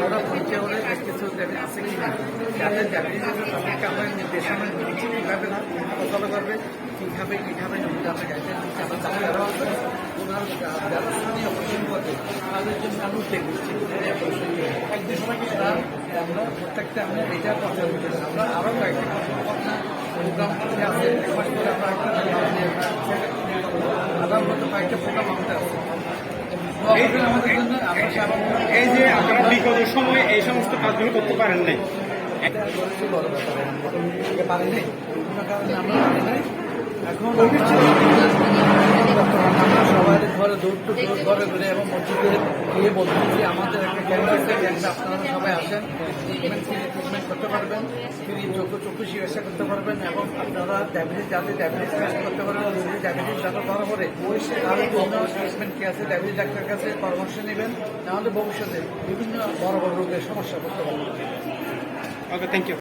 ওরা পরিচয় করে কিছু আছে কি না যাদের যাবে তাদেরকে আমরা নির্দেশনা দিচ্ছি কীভাবে ফলো করবে কীভাবে কীভাবে নিচ্ছে আমরা জানি অপারেশন করবে তাদের জন্য আমি উদ্যোগ সময় কি আমরা প্রত্যেকটা আমরা এটা বলতেছি আমরা আরও কয়েকটা কথা প্রোগ্রাম আছে এক মাস আমরা একটা আগাম মতো কয়েকটা প্রোগ্রাম আমাদের আছে। এই যে আপনারা বিগত সময়ে এই সমস্ত কাজগুলো করতে পারেন নাই। পারিনি কোনো কারণে আমরা নাই এখন ঘরে দৌড় টু দৌড় ঘরে ঘুরে এবং মসজিদে গিয়ে বলতেছি আমাদের একটা ক্যাম্প আছে ক্যাম্পে আপনারা সবাই আসেন ট্রিটমেন্ট ট্রিটমেন্ট করতে পারবেন, ফ্রি চক্ষু চক্ষু চিকিৎসা করতে পারবেন এবং আপনারা ডায়াবেটিস যাতে ডায়াবেটিস টেস্ট করতে পারবেন যদি ডায়াবেটিস যাতে ধরা পড়ে, তাহলে বিভিন্ন ট্রিটমেন্ট কি আছে ডায়াবেটিস ডাক্তারের কাছে পরামর্শ নেবেন। নাহলে ভবিষ্যতে বিভিন্ন বড় বড় রোগের সমস্যা করতে পারবেন। Okay thank you